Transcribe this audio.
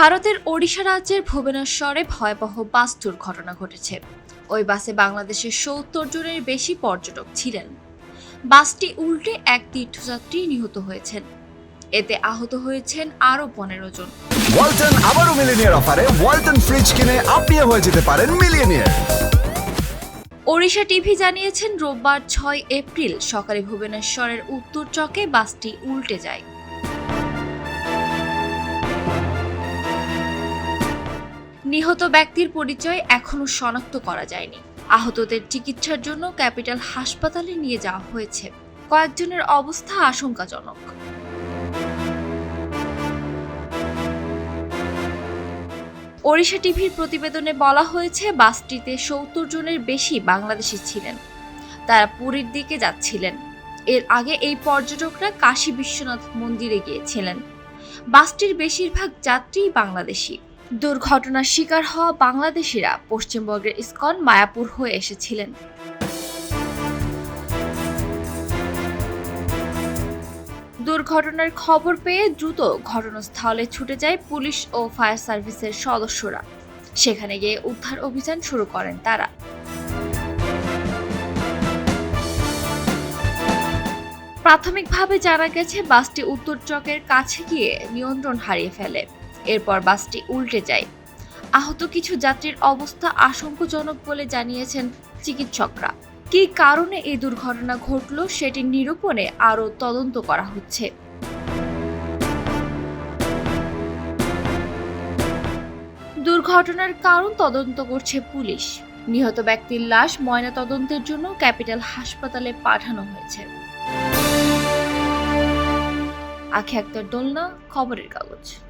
ভারতের ওড়িশা রাজ্যের ভুবনেশ্বরে ভয়াবহ বাস দুর্ঘটনা ঘটেছে। ওই বাসে বাংলাদেশের সত্তর জনের বেশি পর্যটক ছিলেন। বাসটি উল্টে এক তীর্থযাত্রী নিহত হয়েছেন। এতে আহত হয়েছেন আরও পনেরো জন। ওয়ালটন আবারও মিলিনিয়ার অফারে ওয়ালটন ফ্রিজ কিনে আপনিও হয়ে যেতে পারেন মিলিয়নিয়ার ওড়িশা টিভি জানিয়েছেন রোববার ছয় এপ্রিল সকালে ভুবনেশ্বরের উত্তর চকে বাসটি উল্টে যায়। নিহত ব্যক্তির পরিচয় এখনও শনাক্ত করা যায়নি। আহতদের চিকিৎসার জন্য ক্যাপিটাল হাসপাতালে নিয়ে যাওয়া হয়েছে। কয়েকজনের অবস্থা আশঙ্কাজনক। ওড়িশা টিভির প্রতিবেদনে বলা হয়েছে, বাসটিতে সত্তর জনের বেশি বাংলাদেশি ছিলেন। তারা পুরীর দিকে যাচ্ছিলেন। এর আগে এই পর্যটকরা কাশী বিশ্বনাথ মন্দিরে গিয়েছিলেন। বাসটির বেশিরভাগ যাত্রী বাংলাদেশি। দুর্ঘটনার শিকার হওয়া বাংলাদেশিরা পশ্চিমবঙ্গের ইস্কন মায়াপুর হয়ে এসেছিলেন। দুর্ঘটনার খবর পেয়ে দ্রুত ঘটনাস্থলে ছুটে যায় পুলিশ ও ফায়ার সার্ভিসের সদস্যরা। সেখানে গিয়ে উদ্ধার অভিযান শুরু করেন তারা। প্রাথমিকভাবে জানা গেছে, বাসটি উত্তর চকের কাছে গিয়ে নিয়ন্ত্রণ হারিয়ে ফেলে। এরপর বাসটি উল্টে যায়। আহত কিছু যাত্রীর অবস্থা আশঙ্কাজনক বলে জানিয়েছেন চিকিৎসকরা। কী কারণে এই দুর্ঘটনা ঘটল সেটি নিরূপণে আরও তদন্ত করা হচ্ছে। দুর্ঘটনার কারণ তদন্ত করছে পুলিশ। নিহত ব্যক্তির লাশ ময়না তদন্তের জন্য ক্যাপিটাল হাসপাতালে পাঠানো হয়েছে। আখি আক্তার দোলনা, খবরের কাগজ।